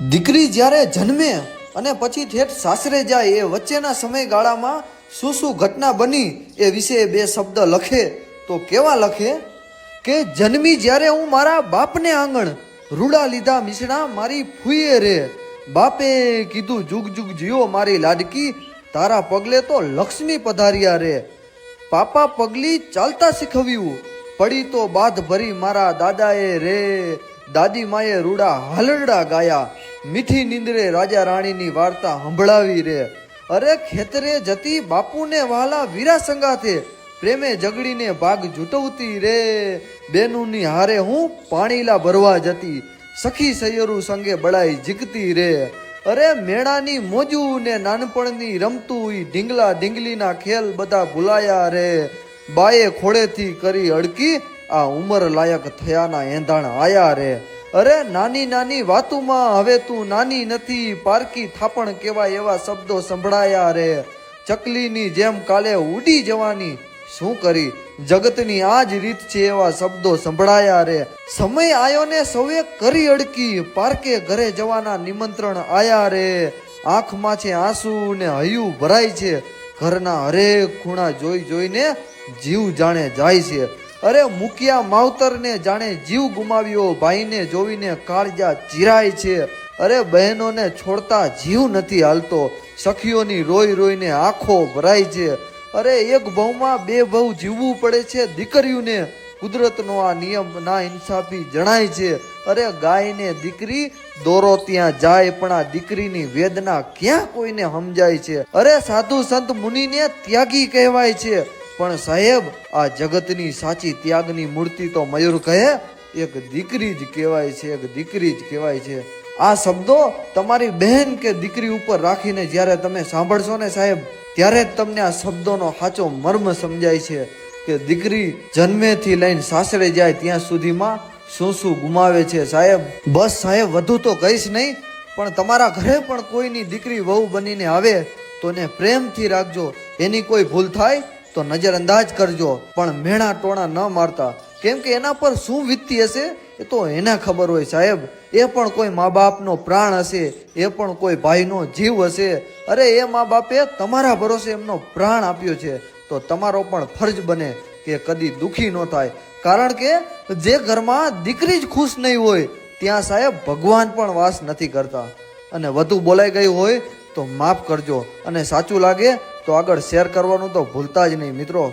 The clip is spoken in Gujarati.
દીકરી જ્યારે જન્મે અને પછી ઠેઠ સાસરે જાય, એ વચ્ચેના સમયગાળામાં શું શું ઘટના બની એ વિશે બે શબ્દ લખે તો કેવા લખે? કે જન્મી જ્યારે હું મારા બાપને આંગણ રૂડા લીધા મિસણા મારી ફૂયે રે. બાપે કીધું, જુગ જુગ જીઓ મારી લાડકી, તારા પગલે તો લક્ષ્મી પધાર્યા રે. પાપા પગલી ચાલતા શીખવ્યું, પડી તો બાદ ભરી મારા દાદાએ રે. દાદી માએ રૂડા હાલરડા ગાયા મીઠી નીંદરે રાજા રાણીની વાર્તા સંભળાવી રે. અરે ખેતરે જતી બાપુને વાલા વીરા સંગાથે પ્રેમે જગડીને ભાગ જૂટવતી રે. બેનુની હારે હું પાણીલા ભરવા જતી, સખી સૈયરું સંગે બળાઈ જીકતી રે. અરે મેળાની મોજું ને નાનપણની રમતું ઈ ઢીંગલા ઢીંગલીના ખેલ બધા ભૂલાયા રે. બાએ ખોળેથી કરી અડકી આ ઉંમર લાયક થયાના એંધાણ આયા રે. અરે, નાની નાની વાતુમાં હવે તું નાની નથી, પારકી થાપણ કેવાય એવા શબ્દો સંભળાયા રે. ચકલીની જેમ કાલે ઉડી જવાની, શું કરી? જગતની આ જ રીત છે એવા શબ્દો સંભળાયા રે. સમય આયો ને સૌએ કરી અડકી, પારકે ઘરે જવાના નિમંત્રણ આયા રે. આંખમાં છે આંસુ ને હયું ભરાય છે. ઘરના હરેક ખૂણા જોઈ જોઈને જીવ જાણે જાય છે. અરે મુકિયા માવતરને જાણે જીવ ગુમાવ્યો, ભાઈને જોઈને કાળજા ચીરાય છે. અરે બહેનોને છોડતા જીવ નથી હાલતો, સખીઓની રોઈ રોઈને આંખો ભરાય છે. અરે એક ભવમાં બે ભવ જીવવું પડે છે દીકરીઓને. કુદરતનો આ નિયમ ના ઇન્સાફી જણાય છે. અરે ગાયને દીકરી, દોરો ત્યાં જાય પણ આ દીકરીની વેદના ક્યાં કોઈને સમજાય છે? અરે સાધુ સંત મુનિને ત્યાગી કહેવાય છે. પણ સાહેબ, આ જગતની સાચી ત્યાગની મૂર્તિ તો મયુર કહે, એક દીકરી જ કહેવાય છે, એક દીકરી જ કહેવાય છે. આ શબ્દો તમારી બહેન કે દીકરી ઉપર રાખીને જ્યારે તમે સાંભળશો ને સાહેબ, ત્યારે જ તમને આ શબ્દોનો સાચો મર્મ સમજાય છે કે દીકરી જન્મેથી લઈને સાસરે જાય ત્યાં સુધીમાં શું શું ગુમાવે છે સાહેબ. બસ સાહેબ, વધુ તો કહીશ નહીં, પણ તમારા ઘરે પણ કોઈની દીકરી વહુ બનીને આવે, તો એને પ્રેમથી રાખજો. એની કોઈ ભૂલ થાય તો નજરઅંદાજ કરજો, પણ મેણા ટોણા ન મારતા. કેમ કે એના પર શું વીતતી હશે, એ તો એને ખબર હોય સાહેબ. એ પણ કોઈ મા બાપનો પ્રાણ હશે, એ પણ કોઈ ભાઈનો જીવ હશે. અરે, એ મા બાપે તમારા ભરોસે એમનો પ્રાણ આપ્યો છે. તો તમારો પણ ફરજ બને કે કદી દુખી ન થાય. કારણ કે જે ઘરમાં દીકરી જ ખુશ નહીં હોય, ત્યાં સાહેબ ભગવાન પણ વાસ નથી કરતા. અને વધુ બોલાઈ ગયું હોય તો માફ કરજો અને સાચું લાગે તો આગળ શેર કરવાનું તો ભૂલતા જ નહીં મિત્રો.